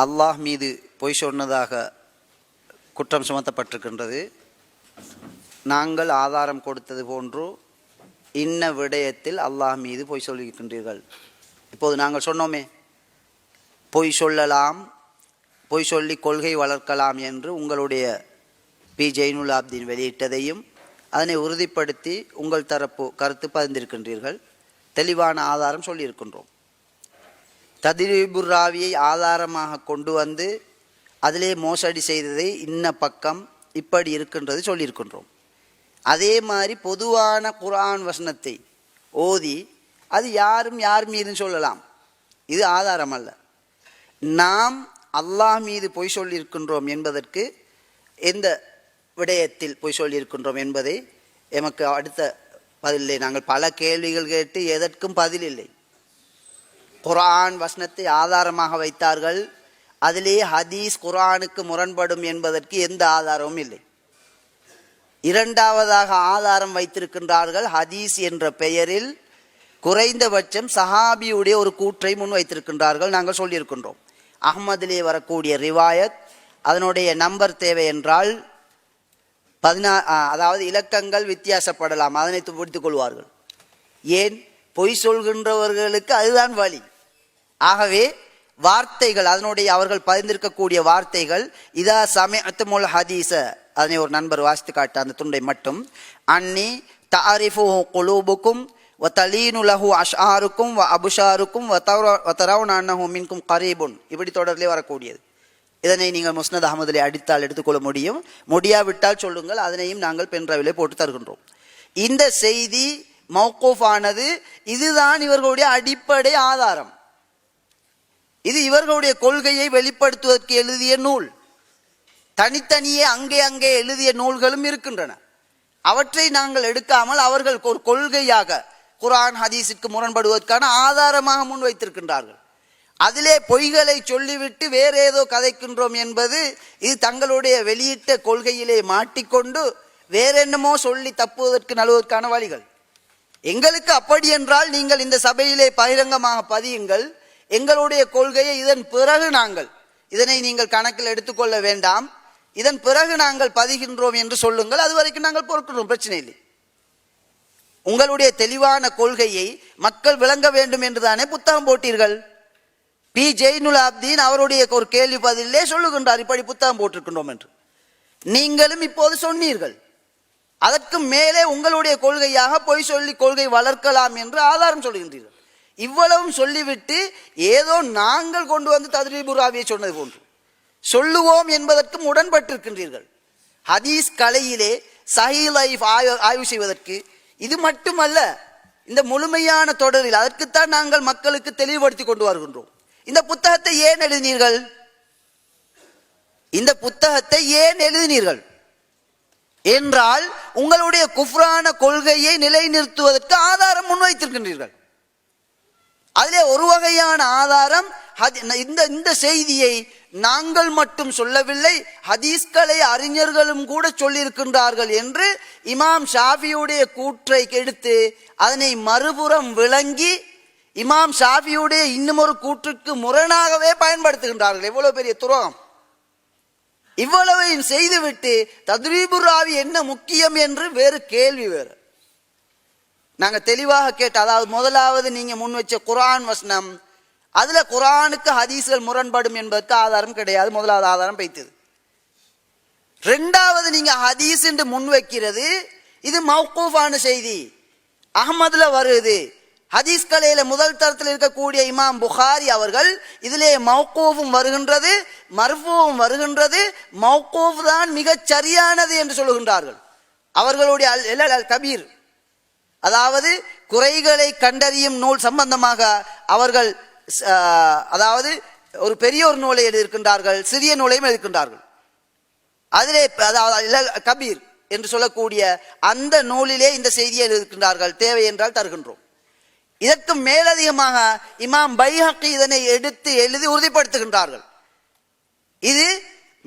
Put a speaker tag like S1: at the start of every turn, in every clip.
S1: அல்லாஹ் மீது பொய் சொன்னதாக குற்றம் சுமத்தப்பட்டிருக்கின்றது. நாங்கள் ஆதாரம் கொடுத்தது போன்று இன்ன விடயத்தில் அல்லாஹ் மீது பொய் சொல்லியிருக்கின்றீர்கள் இப்போது நாங்கள் சொன்னோமே பொய் சொல்லலாம் பொய் சொல்லி கொள்கை வளர்க்கலாம் என்று உங்களுடைய பி. ஜெயினுல் ஆப்தீன் வெளியிட்டதையும் அதனை உறுதிப்படுத்தி உங்கள் தரப்பு கருத்து பதிந்திருக்கின்றீர்கள். தெளிவான ஆதாரம் சொல்லியிருக்கின்றோம். ததிரிபுர் ராவியை ஆதாரமாக கொண்டு வந்து அதிலே மோசடி செய்ததை இன்ன பக்கம் இப்படி இருக்கின்றது சொல்லியிருக்கின்றோம். அதே மாதிரி பொதுவான குரான் வசனத்தை ஓதி அது யாரும் யார் மீதும் சொல்லலாம். இது ஆதாரம் அல்ல. நாம் அல்லாஹ் மீது பொய் சொல்லியிருக்கின்றோம் என்பதற்கு எந்த விடயத்தில் பொய் சொல்லியிருக்கின்றோம் என்பதை எமக்கு அடுத்த பதிலில்லை நாங்கள் பல கேள்விகள் கேட்டு எதற்கும் பதில் குரான் வசனத்தை ஆதாரமாக வைத்தார்கள். அதிலே ஹதீஸ் குரானுக்கு முரண்படும் என்பதற்கு எந்த ஆதாரமும் இல்லை. இரண்டாவதாக ஆதாரம் வைத்திருக்கின்றார்கள் ஹதீஸ் என்ற பெயரில் குறைந்தபட்சம் சஹாபியுடைய ஒரு கூற்றை முன் வைத்திருக்கின்றார்கள். நாங்கள் சொல்லியிருக்கின்றோம். அஹ்மதிலே வரக்கூடிய ரிவாயத் அதனுடைய நம்பர் தேவை என்றால் பதினா அதாவது இலக்கங்கள் வித்தியாசப்படலாம். அதனை பிடித்துக் கொள்வார்கள். ஏன்? பொய் சொல்கின்றவர்களுக்கு அதுதான் வழி. ஆகவே வார்த்தைகள் அதனுடைய அவர்கள் பதிந்திருக்கக்கூடிய வார்த்தைகள் இதா சமயத்துமுல் ஹதீஸ. அதனை ஒரு நண்பர் வாசித்து காட்ட அந்த துண்டை மட்டும். அன்னி தாரிஃபு குலூபுக்கும் வ தலீனு லஹு அஷாருக்கும் வ அபுஷாருக்கும் வ தரவுன் அன்னஹு மின்கும் கரீபுன். இப்படி தொடர்லே வரக்கூடியது. இதனை நீங்கள் முஸ்னத் அகமதிலே அடித்தால் எடுத்துக்கொள்ள முடியும். முடியாவிட்டால் சொல்லுங்கள் அதனையும் நாங்கள் பென்ட்ரைவிலே போட்டு தருகின்றோம். இந்த செய்தி மௌகூஃபானது. இதுதான் இவர்களுடைய அடிப்படை ஆதாரம். இது இவர்களுடைய கொள்கையை வெளிப்படுத்துவதற்கு எழுதிய நூல். தனித்தனியே அங்கே அங்கே எழுதிய நூல்களும் இருக்கின்றன. அவற்றை நாங்கள் எடுக்காமல் அவர்கள் ஒரு கொள்கையாக குர்ஆன் ஹதீஸுக்கு முரண்படுவதற்கான ஆதாரமாக முன்வைத்திருக்கின்றார்கள். அதிலே பொய்களை சொல்லிவிட்டு வேற ஏதோ கதைக்கின்றோம் என்பது இது தங்களுடைய வெளியிட்ட கொள்கையிலே மாட்டிக்கொண்டு வேறென்னமோ சொல்லி தப்புவதற்கு நழுவதற்கான வழிகள். எங்களுக்கு அப்படி என்றால் நீங்கள் இந்த சபையிலே பகிரங்கமாக பதியுங்கள். எங்களுடைய கொள்கையை இதன் பிறகு நாங்கள் இதனை நீங்கள் கணக்கில் எடுத்துக்கொள்ள வேண்டாம். இதன் பிறகு நாங்கள் பதிகின்றோம் என்று சொல்லுங்கள் அது வரைக்கும் நாங்கள் பொறுக்கிறோம் பிரச்சனை இல்லை. உங்களுடைய தெளிவான கொள்கையை மக்கள் விளங்க வேண்டும் என்று தானே புத்தகம் போட்டீர்கள். பி. ஜெயினுல் ஆப்தீன் அவருடைய ஒரு கேள்வி பதிலே சொல்லுகின்றார் இப்படி புத்தகம் போட்டிருக்கின்றோம் என்று. நீங்களும் இப்போது சொன்னீர்கள் அதற்கு மேலே உங்களுடைய கொள்கையாக பொய் சொல்லி கொள்கை வளர்க்கலாம் என்று ஆதாரம் சொல்கின்றீர்கள். இவ்வளவும் சொல்லிவிட்டு ஏதோ நாங்கள் கொண்டு வந்து ததிரிபுராவியை சொன்னது போன்று. சொல்லுவோம் என்பதற்கும் உடன்பட்டிருக்கின்றீர்கள். ஹதீஸ் கலையிலே சஹி லைஃப் ஆய்வு ஆய்வு செய்வதற்கு இது மட்டுமல்ல இந்த முழுமையான தொடரில் அதற்குத்தான் நாங்கள் மக்களுக்கு தெளிவுபடுத்தி கொண்டு வருகின்றோம். இந்த புத்தகத்தை ஏன் எழுதினீர்கள்? இந்த புத்தகத்தை ஏன் எழுதினீர்கள்? என்றால் உங்களுடைய குஃப்ரான கொள்கையை நிலைநிறுத்துவதற்கு ஆதாரம் முன்வைத்திருக்கின்றீர்கள். அதிலே ஒரு வகையான ஆதாரம் இந்த இந்த செய்தியை நாங்கள் மட்டும் சொல்லவில்லை ஹதீஸ்களை அறிஞர்களும் கூட சொல்லியிருக்கின்றார்கள் என்று இமாம் ஷாஃபியுடைய கூற்றை எடுத்து அதனை மறுபுறம் விளங்கி இமாம் ஷாஃபியுடைய இன்னும் ஒரு கூற்றுக்கு முரணாகவே பயன்படுத்துகின்றார்கள். எவ்வளவு பெரிய துரோகம். இவ்வளவையும் செய்துவிட்டு தத்ரீபுர் என்ன முக்கியம் என்று வேறு கேள்வி வேறு. நாங்க தெளிவாக கேட்ட அதாவது முதலாவது நீங்க முன் வச்ச குரான் வசனம் அதுல குரானுக்கு ஹதீஸ்கள் முரண்படும் என்பதற்கு ஆதாரம் கிடையாது முதலாவது ஆதாரம் பைத்தது. ரெண்டாவது நீங்க ஹதீஸ் என்று முன் வைக்கிறது இது மௌகூஃபான செய்தி. அகமதுல வருது. ஹதீஸ் கலையில முதல் தரத்தில் இருக்கக்கூடிய இமாம் புகாரி அவர்கள் இதிலே மௌகூஃபும் வருகின்றது மர்ஃபூவும் வருகின்றது மௌகூஃப் தான் மிகச் சரியானது என்று சொல்லுகின்றார்கள். அவர்களுடைய அல் எல் அல் கபீர் அதாவது குறைகளை கண்டறியும் நூல் சம்பந்தமாக அவர்கள் அதாவது ஒரு பெரிய ஒரு நூலை எழுதியிருக்கின்றார்கள் சிறிய நூலையும் எழுதியிருக்கின்றார்கள். அதிலே அதாவது கபீர் என்று சொல்லக்கூடிய அந்த நூலிலே இந்த செய்தியை எழுதியிருக்கின்றார்கள் தேவை என்றால் தருகின்றோம். இதற்கு மேலதிகமாக இமாம் பைஹக்கி இதனை எடுத்து எழுதி உறுதிப்படுத்துகின்றார்கள். இது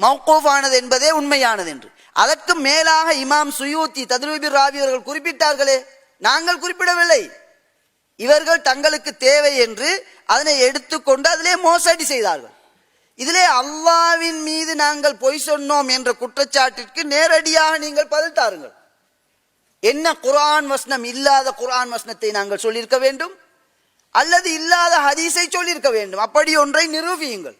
S1: மௌகூஃபானது என்பதே உண்மையானது என்று. அதற்கு மேலாக இமாம் சுயூத்தி ததுரூபி ராவி அவர்கள் குறிப்பிட்டார்களே நாங்கள் குறிப்பிடவில்லை. இவர்கள் தங்களுக்கு தேவை என்று அதனை எடுத்துக்கொண்டு அதிலே மோசடி செய்தார்கள். இதிலே அல்லாவின் மீது நாங்கள் பொய் சொன்னோம் என்ற குற்றச்சாட்டிற்கு நேரடியாக நீங்கள் பதில் தாருங்கள். என்ன குரான் வசனம் இல்லாத குரான் வசனத்தை நாங்கள் சொல்லியிருக்க வேண்டும்? அல்லது இல்லாத ஹதீஸை சொல்லியிருக்க வேண்டும்? அப்படி ஒன்றை நிரூபியுங்கள்.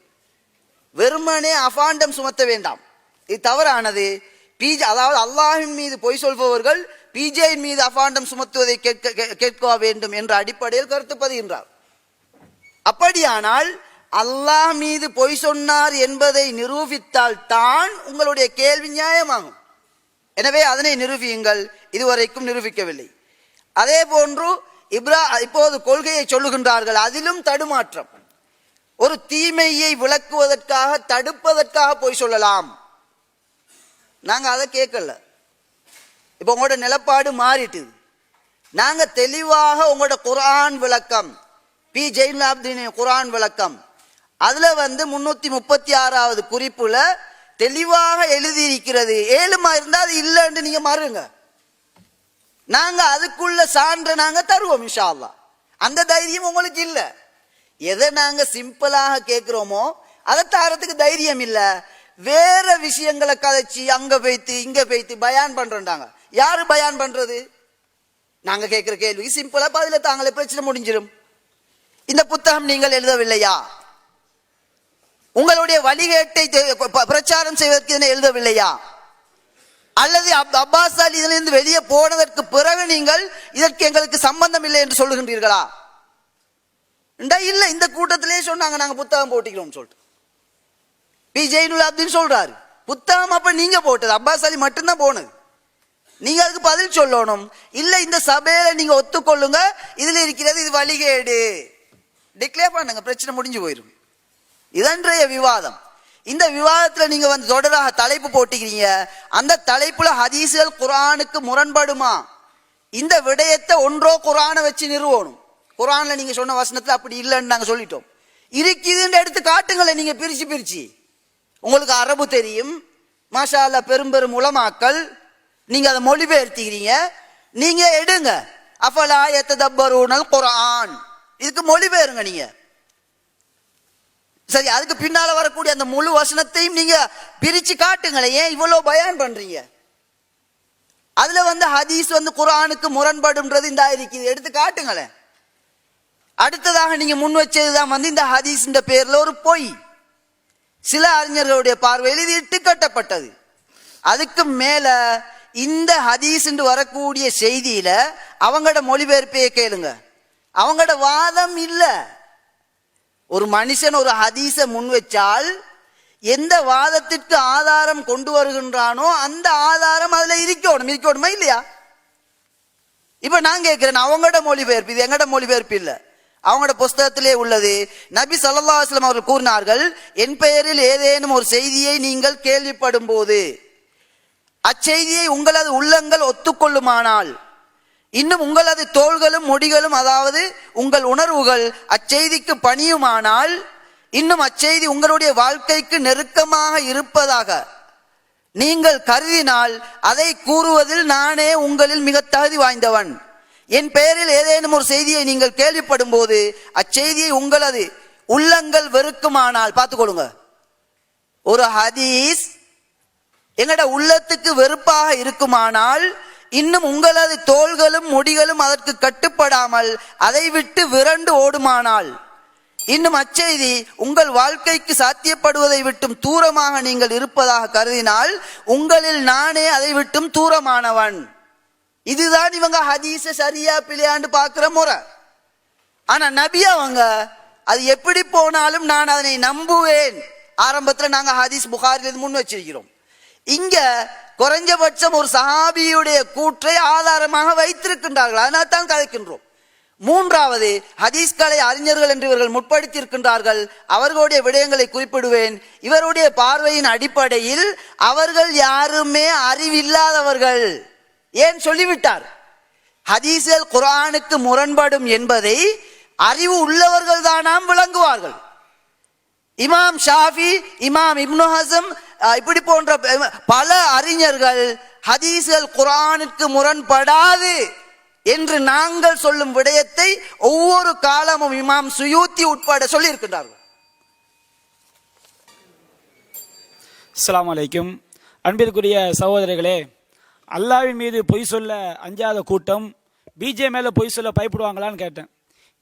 S1: வெறுமனே அபாண்டம் சுமத்த வேண்டாம். இது தவறானது. பிஜி அதாவது அல்லாஹின் மீது பொய் சொல்பவர்கள் பிஜேயின் மீது அபாண்டம் சுமத்துவதை கேட்க கேட்க வேண்டும் என்ற அடிப்படையில் கருத்து பதிகின்றார். அப்படியானால் அல்லாஹ் மீது பொய் சொன்னார் என்பதை நிரூபித்தால் தான் உங்களுடைய கேள்வி நியாயமாகும். எனவே அதனை நிரூபியுங்கள். இதுவரைக்கும் நிரூபிக்கவில்லை. அதே போன்று இப்ரா இப்போது கொள்கையை சொல்லுகின்றார்கள். அதிலும் தடுமாற்றம். ஒரு தீமையை விளக்குவதற்காக தடுப்பதற்காக பொய் சொல்லலாம். நாங்கள் அதை கேட்கல. இப்போ உங்களோட நிலப்பாடு மாறிட்டுது நாங்க தெளிவாக உங்களோட குரான் விளக்கம் பி. ஜெயின்லாப்தீன் குரான் விளக்கம் அதுல வந்து முன்னூத்தி முப்பத்தி ஆறாவது குறிப்புல தெளிவாக எழுதியிருக்கிறது. ஏழுமா இருந்தா அது இல்லைன்னு நீங்க மாறுங்க. நாங்க அதுக்குள்ள சான்றை நாங்க தருவோம் இன்ஷா அந்த தைரியம் உங்களுக்கு இல்ல. எதை நாங்க சிம்பிளாக கேட்கிறோமோ அதை தாரத்துக்கு தைரியம் இல்ல. வேற விஷயங்களை கதைச்சு அங்க போய்த்து இங்க போய்த்து பயான் பண்றோம்டாங்க. யாரு பயான் பண்றது? நாங்க கேட்கிற கேள்வி. சிம்பிளா பதில தாங்களே பிரச்சனை முடிஞ்சிடும். இந்த புத்தகம் நீங்கள் எழுதவில்லையா? உங்களுடைய வழிகேட்டை ப- பிரச்சாரம் செய்வதற்கு இதனை எழுதவில்லையா? அல்லது அப்- அப்பாஸ் அலி இதிலிருந்து வெளியே போனதற்கு பிறகு நீங்கள் இதற்கு எங்களுக்கு சம்பந்தம் இல்லை என்று சொல்லுகின்றீர்களா? இல்லை இந்த கூட்டத்திலே சொன்னாங்க நாங்கள் புத்தகம் போட்டிக்கிறோம் சொல்லிட்டு. பி. ஜெயினுல் அப்படின்னு சொல்றாரு. புத்தகம் அப்ப நீங்க போட்டது. அப்பாஸ் அலி மட்டும்தான் போனது. நீங்க அதுக்கு பதில் சொல்லணும். இல்ல இந்த சபையில நீங்க ஒத்துக்கொள்ளுங்க. இதுல இருக்கிறது இது வழிகேடு. டிக்ளேர் பண்ணுங்க பிரச்சனை முடிஞ்சு போயிடும் இதன்றைய விவாதம். இந்த விவாதத்துல நீங்க வந்து தொடராக தலைப்பு போட்டிக்கிறீங்க. அந்த தலைப்புல ஹதீசுகள் குரானுக்கு முரண்படுமா? இந்த விடயத்தை ஒன்றோ குரானை வச்சு நிறுவணும். குரான்ல நீங்க சொன்ன வசனத்துல அப்படி இல்லைன்னு நாங்க சொல்லிட்டோம். இருக்குதுன்னு எடுத்து காட்டுங்களேன் நீங்க பிரிச்சு பிரிச்சு. உங்களுக்கு அரபு தெரியும். மாஷா பெரும் பெரும் உலமாக்கல் நீங்க அதை மொழிபெயர்த்திக்கிறீங்க நீங்க எடுங்க. அஃபலா எத்ததப்பரூனல் குரான் இதுக்கு மொழிபெயருங்க நீங்க. சரி அதுக்கு பின்னால வரக்கூடிய அந்த முழு வசனத்தையும் நீங்க பிரிச்சு காட்டுங்களேன். ஏன் இவ்வளவு பயான் பண்றீங்க? அதுல வந்து ஹதீஸ் வந்து குரானுக்கு முரண்படுன்றது இந்த இருக்குது. எடுத்து காட்டுங்களேன். அடுத்ததாக நீங்க முன் வச்சதுதான் வந்து இந்த ஹதீஸ் பேர்ல ஒரு பொய். சில அறிஞர்களுடைய பார்வையில் இது இட்டு கட்டப்பட்டது. அதுக்கு மேலே இந்த ஹதீஸ் வரக்கூடிய செய்தியில அவங்களோட மொழிபெயர்ப்பையே கேளுங்க. அவங்களோட வாதம் இல்லை. ஒரு மனுஷன் ஒரு ஹதீஸை முன் வச்சால் எந்த வாதத்திற்கு ஆதாரம் கொண்டு வருகின்றானோ அந்த ஆதாரம் அதுல இருக்கணும். இருக்கணுமா இல்லையா? இப்ப நான் கேட்கிறேன் அவங்களோட மொழிபெயர்ப்பு இது எங்கட மொழிபெயர்ப்பு இல்லை. அவங்களோட புஸ்தகத்திலே உள்ளது. நபி சல்லா அலைஹி அவர்கள் கூறினார்கள் என் பெயரில் ஏதேனும் ஒரு செய்தியை நீங்கள் கேள்விப்படும் போது அச்செய்தியை உங்களது உள்ளங்கள் ஒத்துக்கொள்ளுமானால் இன்னும் உங்களது தோள்களும் முடிகளும் அதாவது உங்கள் உணர்வுகள் அச்செய்திக்கு பணியுமானால் இன்னும் அச்செய்தி உங்களுடைய வாழ்க்கைக்கு நெருக்கமாக இருப்பதாக நீங்கள் கருதினால் அதை கூறுவதில் நானே உங்களில் மிக தகுதி வாய்ந்தவன். என் பெயரில் ஏதேனும் ஒரு செய்தியை நீங்கள் கேள்விப்படும் போது அச்செய்தியை உங்களது உள்ளங்கள் வெறுக்குமானால் பார்த்துக்கொள்ளுங்க. ஒரு ஹதீஸ் எங்கட உள்ளத்துக்கு வெறுப்பாக இருக்குமானால் இன்னும் உங்களது தோள்களும் முடிகளும் அதற்கு கட்டுப்படாமல் அதை விட்டு விரண்டு ஓடுமானால். இன்னும் அச்செய்தி உங்கள் வாழ்க்கைக்கு சாத்தியப்படுவதை விட்டும் தூரமாக நீங்கள் இருப்பதாக கருதினால் உங்களில் நானே அதை விட்டும் தூரமானவன். இதுதான் இவங்க ஹதீஸ சரியா பிள்ளையாண்டு பார்க்கிற முறை. ஆனா நபி அவங்க அது எப்படி போனாலும் நான் அதனை நம்புவேன். ஆரம்பத்தில் நாங்கள் ஹதீஸ் புகாரில் முன் வச்சிருக்கிறோம். இங்க குறைஞ்சபட்சம் ஒரு சஹாபியுடைய கூற்றை ஆதாரமாக வைத்திருக்கின்றார்கள். அதனால் தான் கதைக்கின்றோம். மூன்றாவது ஹதீஸ்களை அறிஞர்கள் என்று இவர்கள் முற்படுத்தியிருக்கின்றார்கள். அவர்களுடைய விடயங்களை குறிப்பிடுவேன். இவருடைய பார்வையின் அடிப்படையில் அவர்கள் யாருமே அறிவில்லாதவர்கள். ஏன் சொல்லிவிட்டார்? ஹதீஸ்கள் குரானுக்கு முரண்படும் என்பதை அறிவு உள்ளவர்கள் தானாம் விளங்குவார்கள். இமாம் ஷாஃபி இமாம் இப்னு ஹசம் இப்படி போன்ற பல அறிஞர்கள் ஹதீஸ்கள் குரானுக்கு முரண்படாது என்று நாங்கள் சொல்லும் விடயத்தை ஒவ்வொரு காலமும் இமாம் சுயூத்தி உட்பட சொல்லியிருக்கின்றார்கள்.
S2: அஸ்லாம் அலைக்கும். அன்பிற்குரிய சகோதரிகளே அல்லாவின் மீது பொய் சொல்ல அஞ்சாத கூட்டம் பிஜே மேலே பொய் சொல்ல பயப்படுவாங்களான்னு கேட்டேன்.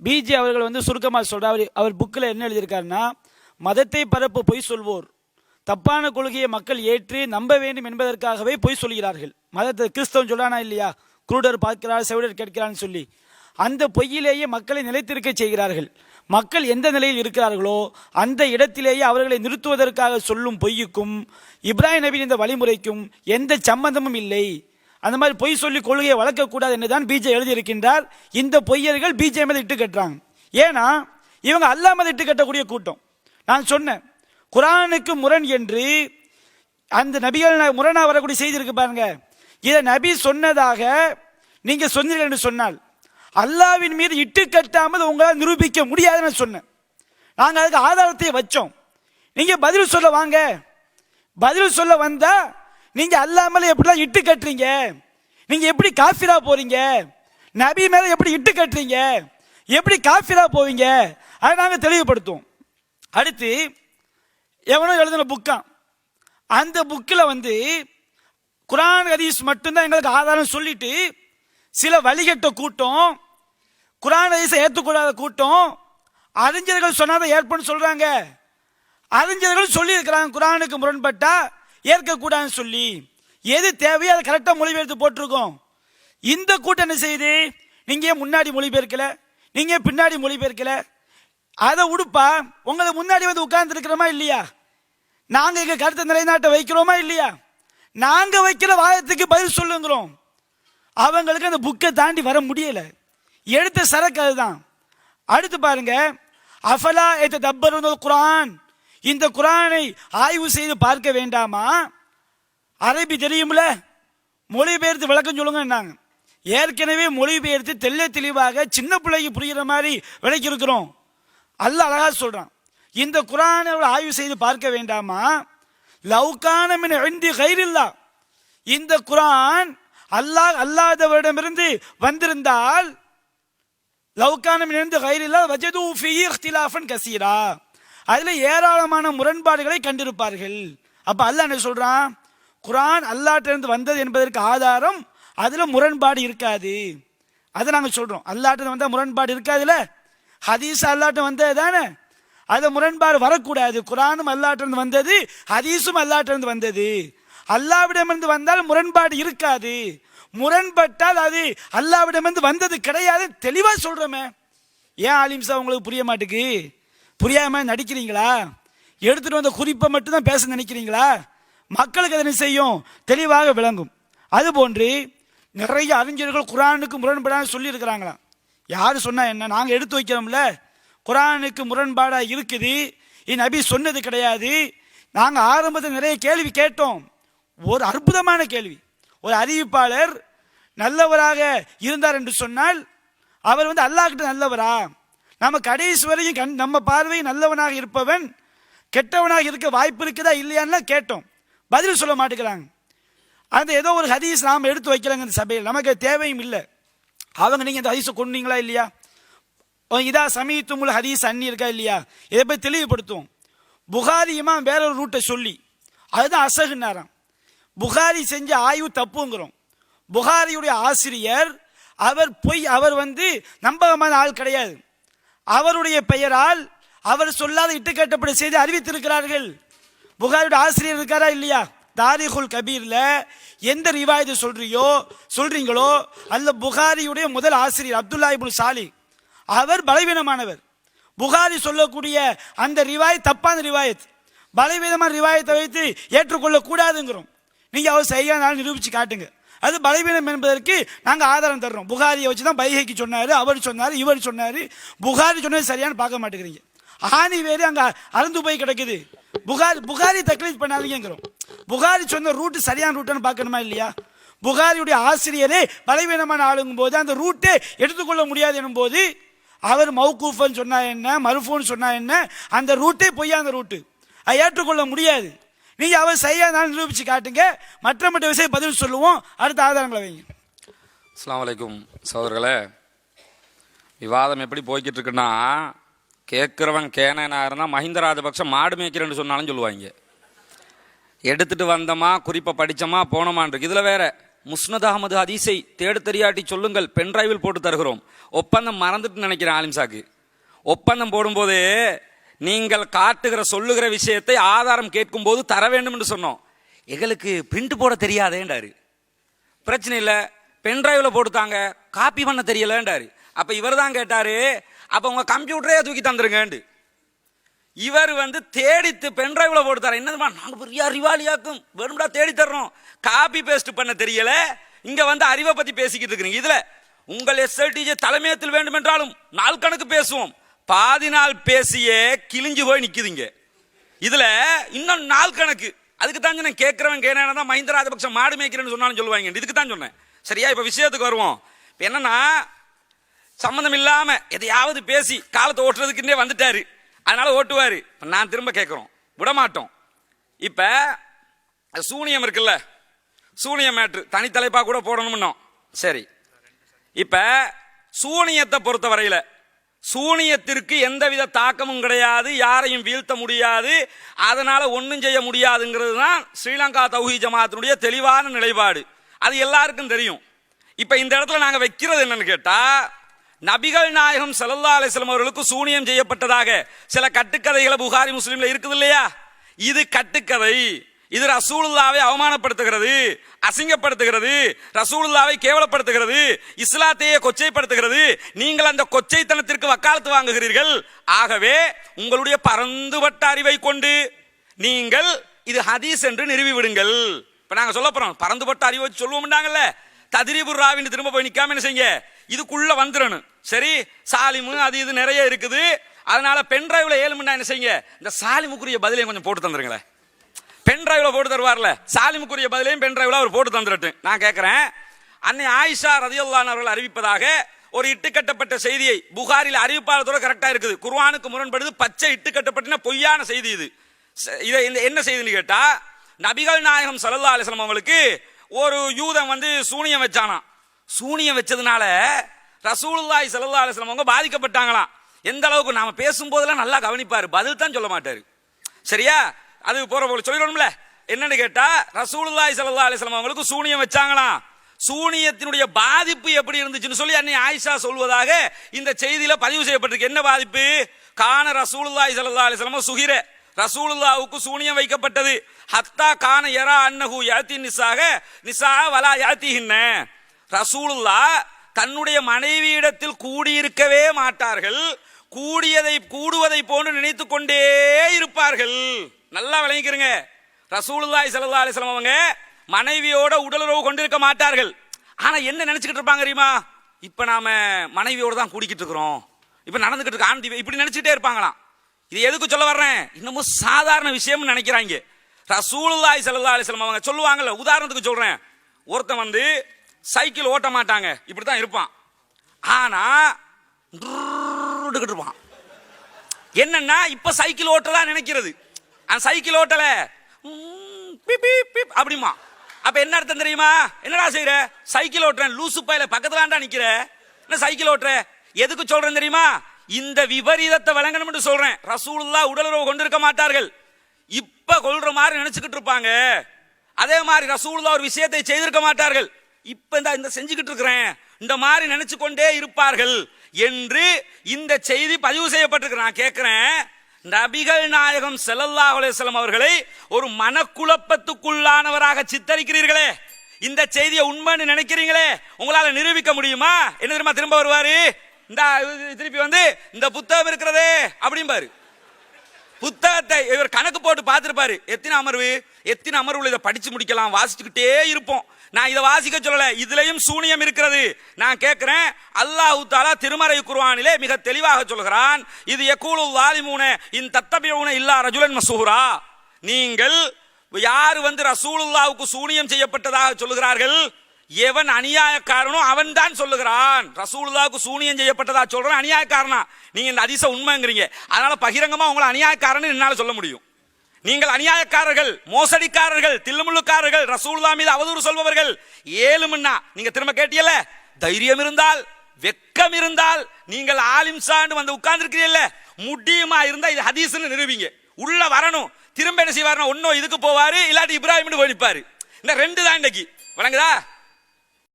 S2: பிஜே அவர்கள் வந்து சுருக்கமாக சொல்கிறார் அவர் அவர் புக்கில் என்ன எழுதியிருக்காருன்னா மதத்தை பரப்பு பொய் சொல்வோர் தப்பான கொள்கையை மக்கள் ஏற்று நம்ப வேண்டும் என்பதற்காகவே பொய் சொல்கிறார்கள். மதத்தை கிறிஸ்தவன் சொல்லானா இல்லையா? குருடர் பார்க்கிறார் செவிடர் கேட்கிறான்னு சொல்லி. அந்த பொய்யிலேயே மக்களை நிலைத்திருக்க செய்கிறார்கள். மக்கள் எந்த நிலையில் இருக்கிறார்களோ அந்த இடத்திலேயே அவர்களை நிறுத்துவதற்காக சொல்லும் பொய்யுக்கும் இப்ராஹிம் நபியின் இந்த வழிமுறைக்கும் எந்த சம்பந்தமும் இல்லை. அந்த மாதிரி பொய் சொல்லி கொள்கையை வளர்க்கக்கூடாது என்று தான் பிஜே எழுதியிருக்கின்றார். இந்த பொய்யர்கள் பிஜே மேலே இட்டு கட்டுறாங்க. ஏன்னா இவங்க அல்லாமல் இட்டு கட்டக்கூடிய கூட்டம். நான் சொன்னேன் குரானுக்கு முரண் என்று அந்த நபிகள் முரணாக வரக்கூடிய செய்தி இருக்கு பாருங்க. இதை நபி சொன்னதாக நீங்க சொன்னீர்கள் என்று சொன்னால் அல்லாவின் மீது இட்டு கட்டாமல் உங்களால் நிரூபிக்க முடியாதுன்னு சொன்னேன். நாங்கள் அதுக்கு ஆதாரத்தை வச்சோம். நீங்க பதில் சொல்ல வாங்க. பதில் சொல்ல வந்தா நீங்க அல்லாமல் எப்படிலாம் இட்டு கட்டுறீங்க? நீங்க எப்படி காஃபிரா போறீங்க? நபி மேல எப்படி இட்டு கட்டுறீங்க? எப்படி காஃபிரா போவீங்க? அதை நாங்கள் தெளிவுபடுத்துவோம். அடுத்து எவனோ எழுதின புக்கான் அந்த புக்கில் வந்து குரான் ஹதீஸ் மட்டும்தான் எங்களுக்கு ஆதாரம் சொல்லிட்டு சில வழிகட்ட கூட்டம் குரான் ஹதீஸை ஏற்றுக்கூடாத கூட்டம் அறிஞர்கள் சொன்னாதான் ஏற்பன்னு சொல்கிறாங்க அறிஞர்கள் சொல்லியிருக்கிறாங்க குரானுக்கு முரண்பட்டா ஏற்கக்கூடாதுன்னு சொல்லி. எது தேவையோ அதை கரெக்டாக மொழிபெயர்த்து போட்டிருக்கோம். இந்த கூட்டம் என்ன செய்யுது? நீங்கள் முன்னாடி மொழிபெயர்க்கலை? நீங்கள் ஏன் பின்னாடி மொழிபெயர்க்கல? அதை உடுப்பா. உங்களை முன்னாடி வந்து உட்கார்ந்து இருக்கிறோமா இல்லையா? நாங்க எங்கள் கருத்தை நிலைநாட்ட வைக்கிறோமா இல்லையா? நாங்க வைக்கிற வாயத்துக்கு பதில் சொல்லுங்கிறோம். அவங்களுக்கு அந்த புக்கை தாண்டி வர முடியல. எடுத்த சரக்கு அதுதான். அடுத்து பாருங்க. அஃபலா எத்த தப்பர் குரான். இந்த குரானை ஆய்வு செய்து பார்க்க வேண்டாமா? அரபி தெரியும்ல? மொழிபெயர்த்து விளக்கம் சொல்லுங்கன்னாங்க. ஏற்கனவே மொழிபெயர்த்து தெல்ல தெளிவாக சின்ன பிள்ளைக்கு புரிகிற மாதிரி விளக்கி இருக்கிறோம் அல்ல அழகா சொல்றான். இந்த குரானை ஆய்வு செய்து பார்க்க வேண்டாமா? லவ்கானமின் மின் கயிறில்லா இந்த குரான் அல்லாஹ் அல்லாதவரிடமிருந்து வந்திருந்தால் லவ்கானம் இருந்து கைரில்லா வஜது ஃபீ கசீரா. அதில் ஏராளமான முரண்பாடுகளை கண்டிருப்பார்கள். அப்போ அல்லாஹ் என்ன சொல்கிறான் குரான் அல்லாட்டிலிருந்து வந்தது என்பதற்கு ஆதாரம் அதில் முரண்பாடு இருக்காது. அதை நாங்கள் சொல்கிறோம் அல்லாட்டிலிருந்து வந்தால் முரண்பாடு இருக்காதுல்ல? ஹதீஸ் அல்லாட்டம் வந்தது தானே? அது முரண்பாடு வரக்கூடாது. குரானும் அல்லாட்டிலிருந்து வந்தது ஹதீஸும் அல்லாட்டிலிருந்து வந்தது. அல்லாவிடமிருந்து வந்தால் முரண்பாடு இருக்காது. முரண்பட்டால் அது அல்லாவிடமிருந்து வந்தது கிடையாது. தெளிவாக சொல்கிறோமே ஏன் ஆலிம் சார் உங்களுக்கு புரிய மாட்டுக்கு? புரியாம நடிக்கிறீங்களா? எடுத்துகிட்டு வந்த குறிப்பை மட்டும்தான் பேச நினைக்கிறீங்களா? மக்களுக்கு அதனை செய்யும்? தெளிவாக விளங்கும். அதுபோன்று நிறைய அறிஞர்கள் குரானுக்கு முரண்படாமல் சொல்லியிருக்கிறாங்களாம். யார் சொன்னால் என்ன? நாங்கள் எடுத்து வைக்கிறோம்ல. குரானுக்கு முரண்பாடாக இருக்குது. என் நபி சொன்னது கிடையாது. நாங்கள் ஆரம்பத்தில் நிறைய கேள்வி கேட்டோம். ஒரு அற்புதமான கேள்வி. ஒரு அறிவிப்பாளர் நல்லவராக இருந்தார் என்று சொன்னால் அவர் வந்து அல்லாஹ்கிட்ட நல்லவரா? நம்ம கடைசி வரையும் கண் நம்ம பார்வையும் நல்லவனாக இருப்பவன் கெட்டவனாக இருக்க வாய்ப்பு இருக்குதா இல்லையான்னு கேட்டோம். பதில் சொல்ல மாட்டேங்கிறாங்க. அந்த ஏதோ ஒரு ஹதீஸ் நாம் எடுத்து வைக்கிறாங்க இந்த சபையில். நமக்கு தேவையும் இல்லை. அவங்க நீங்கள் இந்த ஹதீஸை கொண்டீங்களா இல்லையா? ஓ, இதா சமீத்துமுல் ஹதீஸ் அண்ணி இருக்கா இல்லையா? இதை போய் தெளிவுபடுத்துவோம். புகாரி இமாம் வேற ஒரு ரூட்டை சொல்லி அதுதான் அசகுன்னாராம். புகாரி செஞ்ச ஆய்வு தப்புங்கிறோம். புகாரியுடைய ஆசிரியர் அவர் பொய் அவர் வந்து நம்பகமான ஆள் கிடையாது. அவருடைய பெயரால் அவர் சொல்லாத இட்டுக்கட்டப்பட்ட செய்தி அறிவித்திருக்கிறார்கள். புகாரியோட ஆசிரியர் இருக்காரா இல்லையா? தாரிகுல் கபீரில் எந்த ரிவாயத்தை சொல்றியோ சொல்றீங்களோ அல்ல புகாரியுடைய முதல் ஆசிரியர் அப்துல்லா சாலி அவர் பலவீனமானவர். புகாரி சொல்லக்கூடிய அந்த ரிவாயத் தப்பான ரிவாயத். பலவீனமான ரிவாயத்தை வைத்து ஏற்றுக்கொள்ளக்கூடாதுங்கிறோம். நீங்கள் அவர் சரியானாலும் நிரூபித்து காட்டுங்க. அது பலவீனம் என்பதற்கு நாங்கள் ஆதாரம் தர்றோம். புகாரியை வச்சு தான் பைகைக்கு சொன்னார் அவர் சொன்னார் இவர் சொன்னார். புகாரி சொன்னது சரியானு பார்க்க மாட்டேங்கிறீங்க. ஆணி வேறு அங்கே அறந்து போய் கிடக்குது. புகாரி புகாரி தக்லீஃப் பண்ணாதீங்கிறோம் புகாரி சொன்ன ரூட் சரியான ரூட்டுன்னு பார்க்கணுமா இல்லையா? புகாரியுடைய ஆசிரியரே பலவீனமான ஆளுங்கும் போது அந்த ரூட்டே எடுத்துக்கொள்ள முடியாது எனும் போது அவர் மவுகூஃபன் சொன்னா என்ன மருஃபூன்னு சொன்னா என்ன அந்த ரூட்டே பொய்யா அந்த ரூட்டு அதை ஏற்றுக்கொள்ள முடியாது. நீங்கள் அவர் சரியான நிரூபித்து காட்டுங்க. மற்ற மற்ற விஷயம் பதில் சொல்லுவோம். அடுத்த ஆதாரங்களை வைங்க.
S3: அஸ்லாம் வலைக்கும் சோதர்களே விவாதம் எப்படி போய்கிட்டு இருக்குன்னா கேட்குறவன் கேனனா மஹிந்த ராஜபக்ஷ மாடு மேய்க்கிறேன்னு சொன்னாலும் சொல்லுவாங்க. எடுத்துட்டு வந்தோமா குறிப்பை படிச்சோமா போனோமான் இதில் வேற முஸ்னத் அகமது ஹதீஸை தேடு தெரியாட்டி சொல்லுங்கள் பென்டிரைவில் போட்டு தருகிறோம். ஒப்பந்தம் மறந்துட்டு நினைக்கிறேன் ஆலிம்சாக்கு. ஒப்பந்தம் போடும்போது நீங்கள் காட்டுகிற சொல்லுகிற விஷயத்தை ஆதாரம் கேட்கும் போது தர வேண்டும் என்று சொன்னோம். எங்களுக்கு பிரிண்ட் போட தெரியாதேன்றாரு பிரச்சனை இல்லை பென்ட்ரைவில் போட்டுத்தாங்க காப்பி பண்ண தெரியலன்றாரு அப்போ இவர் தான் கேட்டார் அப்போ உங்கள் கம்ப்யூட்டரே தூக்கி தந்துருங்கண்டு இவர் வந்து தேடித்து பென்ட்ரைவில் போட்டு தரேன் என்னதுமா நாங்கள் பெரிய அறிவாளியாக்கும். வேணும்டா தேடி தர்றோம். காப்பி பேஸ்ட் பண்ண தெரியல. இங்கே வந்து அறிவை பற்றி பேசிக்கிட்டு இருக்கிறீங்க. இதில் உங்கள் எஸ்எல்டிஜே தலைமையத்தில் வேண்டுமென்றாலும் நாள் கணக்கு பேசுவோம். பாதி நாள் பேசியே கிழிஞ்சு போய் நிற்குதுங்க இதில் இன்னும் நாள் கணக்கு. அதுக்கு தான் நான் கேட்குறவன் கேனா தான் மஹிந்த ராஜபக்ஷ மாடு மேய்க்கிறேன்னு சொன்னாலும் சொல்லுவாங்க இதுக்கு தான் சொன்னேன். சரியா இப்போ விஷயத்துக்கு வருவோம். இப்போ என்னன்னா சம்மந்தம் இல்லாம எதையாவது பேசி காலத்தை ஓட்டுறதுக்குன்னே வந்துட்டாரு. அதனால ஓட்டுவாரு. நான் திரும்ப கேட்குறோம் விடமாட்டோம். இப்ப சூனியம் இருக்குல்ல? சூனியம் மேட்ரு தனித்தலைப்பா கூட போடணும்னோம் சரி. இப்ப சூனியத்தை பொறுத்த வரையில சூனியத்திற்கு எந்தவித தாக்கமும் கிடையாது யாரையும் வீழ்த்த முடியாது அதனால ஒன்றும் செய்ய முடியாதுங்கிறது தான் ஸ்ரீலங்கா தௌஹி ஜமாத்தினுடைய தெளிவான நிலைப்பாடு. அது எல்லாருக்கும் தெரியும். இப்போ இந்த இடத்துல நாங்கள் வைக்கிறது என்னன்னு கேட்டால் நபிகள் நாயகம் ஸல்லல்லாஹு அலிஸ்லம் அவர்களுக்கு சூனியம் செய்யப்பட்டதாக சில கட்டுக்கதைகளை புகாரி முஸ்லீம்ல இருக்குது இல்லையா? இது கட்டுக்கதை. இது ரசூலுல்லாவை அவமானப்படுத்துகிறது அசிங்கப்படுத்துகிறது ரசூலுல்லாவை கேவலப்படுத்துகிறது இஸ்லாத்தையே கொச்சைப்படுத்துகிறது. நீங்கள் அந்த கொச்சைத்தனத்திற்கு வக்காலத்து வாங்குகிறீர்கள். ஆகவே உங்களுடைய பரந்துபட்ட அறிவை கொண்டு நீங்கள் இது ஹதீஸ் என்று நிறுவி விடுங்கள். இப்ப நாங்க சொல்ல போறோம் பரந்துபட்ட அறிவை வச்சு சொல்லுவோம்டாங்கல்ல ததிரிபுர் ராவின்னு திரும்ப போய் நிக்காம என்ன செய்யுங்க? இதுக்குள்ள வந்துடணும் சரி சாலிமு அது இது நிறைய இருக்குது. அதனால பென் டிரைவ்ல ஏழு மணி என்ன செய்யுங்க? இந்த சாலிமுக்குரிய பதிலையும் கொஞ்சம் போட்டு தந்துருங்களேன். பென் டிரைவ்ல போட்டு தருவார்ல சாலிமுக்குரிய பதிலையும் பென் டிரைவ்ல அவர் போட்டு தந்துடட்டு நான் கேட்குறேன் அன்னை ஆயிஷா ரதியுல்லான் அவர்கள் அறிவிப்பதாக ஒரு இட்டுக்கட்டப்பட்ட செய்தியை புகாரில் அறிவிப்பாளத்தோட கரெக்டா இருக்குது. குர்வானுக்கு முரண்படுது பச்சை இட்டுக்கட்டப்பட்ட பொய்யான செய்தி இது. இதை என்ன செய்தின்னு கேட்டா நபிகள் நாயகம் சல்லா அலிஸ்லாம் அவங்களுக்கு ஒரு யூதன் வந்து சூனியம் வச்சானாம். சூனியம் வச்சதுனால ரசூலுல்லாஹி ஸல்லல்லாஹு அலைஹி அவங்க பாதிக்கப்பட்டாங்களாம். எந்த அளவுக்கு நாம பேசும்போதெல்லாம் நல்லா கவனிப்பார். பதில் தான் சொல்ல மாட்டார். சரியா? அது போகிற போல சொல்லிடணும்ல. என்னன்னு கேட்டால் ரசூலுல்லாய் ஸல்லல்லாஹு அலைஹி அவங்களுக்கு சூனியம் வச்சாங்களாம். சூனியத்தினுடைய பாதிப்பு எப்படி இருந்துச்சுன்னு சொல்லி அன்னை ஆயிஷா சொல்வதாக இந்த செய்தியில் பதிவு செய்யப்பட்டிருக்கு. என்ன பாதிப்பு? கான ரசூலுல்லாய் ஸல்லல்லாஹு அலைஹி சுகிர. ரசூலுல்லாவுக்கு சூனியம் வைக்கப்பட்டது. ஹத்தா கான எரா அன்னஹு யாத்தி நிசாக நிசா வலா யாத்திஹின்ன ரசூலுல்லா தன்னுடைய மனைவியிடத்தில் கூடியிருக்கவே மாட்டார்கள். கூடியதை கூடுவதை போன்று நினைத்து கொண்டே இருப்பார்கள். நல்லா விளங்கிக்கிறங்க. ரசூலுல்லாய் ஸல்லல்லாஹு அலிஸ்லாம் அவங்க மனைவியோட உடலுறவு கொண்டிருக்க மாட்டார்கள். ஆனா என்ன நினைச்சுக்கிட்டு இருப்பாங்க தெரியுமா? இப்ப நாம மனைவியோட தான் கூடிக்கிட்டு இருக்கிறோம். இப்ப நடந்துகிட்டு இருக்க ஆனந்தி இப்படி நினைச்சிட்டே இருப்பாங்களாம். இது எதுக்கு சொல்ல வர்றேன்? இன்னமும் சாதாரண விஷயம்னு நினைக்கிறாங்க. ரசூலுல்லாய் ஸல்லல்லாஹு அலிஸ்லாம் அவங்க சொல்லுவாங்கல்ல உதாரணத்துக்கு சொல்றேன். ஒருத்தன் வந்து சைக்கிள் ஓட்ட மாட்டாங்க. இப்படி தான் இருப்பான். ஆனா இருப்பான் என்னன்னா இப்ப சைக்கிள் ஓட்டலா நினைக்கிறது அந்த சைக்கிள் ஓட்டல பிப், அப்படிமா அப்ப என்ன அர்த்தம் தெரியுமா என்னடா செய்யற சைக்கிள் ஓட்டுறேன் லூசு பையில பக்கத்துலாண்டா நிக்கிற என்ன சைக்கிள் ஓட்டுற எதுக்கு சொல்றேன் தெரியுமா இந்த விபரீதத்தை வழங்கணும் என்று சொல்றேன் ரசூலுல்லா உடலுறவு கொண்டிருக்க மாட்டார்கள் இப்ப கொள்ற மாதிரி நினைச்சுக்கிட்டு இருப்பாங்க அதே மாதிரி ரசூலுல்லா ஒரு விஷயத்தை செய்திருக்க மாட்டார்கள் இப்போ இந்த இந்த செஞ்சுக்கிட்டு இருக்கிறேன். இந்த மாதிரி நினைச்சு கொண்டே இருப்பார்கள் என்று இந்த செய்தி பதிவு செய்யப்பட்டிருக்கு. நான் கேட்குறேன் நபிகள் நாயகம் செல்லல்லா அலேஸ்லம் அவர்களை ஒரு மனக்குழப்பத்துக்குள்ளானவராக சித்தரிக்கிறீர்களே? இந்த செய்தியை உண்மைன்னு நினைக்கிறீங்களே? உங்களால் நிரூபிக்க முடியுமா? என்ன தெரியுமா திரும்ப வருவாரு? இந்த திருப்பி வந்து இந்த புத்தகம் இருக்கிறதே அப்படிம்பாரு. புத்தகத்தை இவர் கணக்கு போட்டு பார்த்துருப்பாரு. எத்தனை அமர்வு? எத்தனை அமர்வுல இதை படிச்சு முடிக்கலாம்? வாசிச்சுக்கிட்டே இருப்போம். நான் இதை வாசிக்க சொல்லல. இதுலயும் சூனியம் இருக்கிறது. நான் கேட்கிறேன் அல்லாஹ் தாலா திருமறை குருவானிலே மிக தெளிவாக சொல்கிறான் இது எக்கூலு வாலிமூன இன் தத்தபியூன இல்லா ரஜுலன் மசூரா. நீங்கள் யார் வந்து ரசூலுல்லாவுக்கு சூனியம் செய்யப்பட்டதாக சொல்லுகிறார்கள்? எவன் அநியாயக்காரனோ அவன் தான் சொல்லுகிறான். ரசூலுல்லாவுக்கு சூனியம் செய்யப்பட்டதா சொல்றான் அநியாயக்காரனா? நீங்க இந்த அதிச உண்மைங்கிறீங்க. அதனால பகிரங்கமா உங்களை அநியாயக்காரன் என்னால சொல்ல முடியும். நீங்கள் அநியாயக்காரர்கள் மோசடிக்காரர்கள் தில்லுமுள்ளுக்காரர்கள் ரசூல்லா மீது அவதூறு சொல்பவர்கள் ஏழுமுன்னா நீங்க திரும்ப கேட்டியல்ல தைரியம் இருந்தால் வெக்கம் இருந்தால் நீங்கள் ஆலிம்சான்னு வந்து உட்கார்ந்துருக்கிறீல்ல முடியுமா இருந்தா இது ஹதீஸ்னு நிரூபிங்க. உள்ள வரணும். திரும்ப என்ன செய்வாருன்னா ஒன்னும் இதுக்கு போவாரு இல்லாட்டி இப்ராஹிம்னு போய் இந்த ரெண்டு தான் இன்னைக்கு. வழங்குதா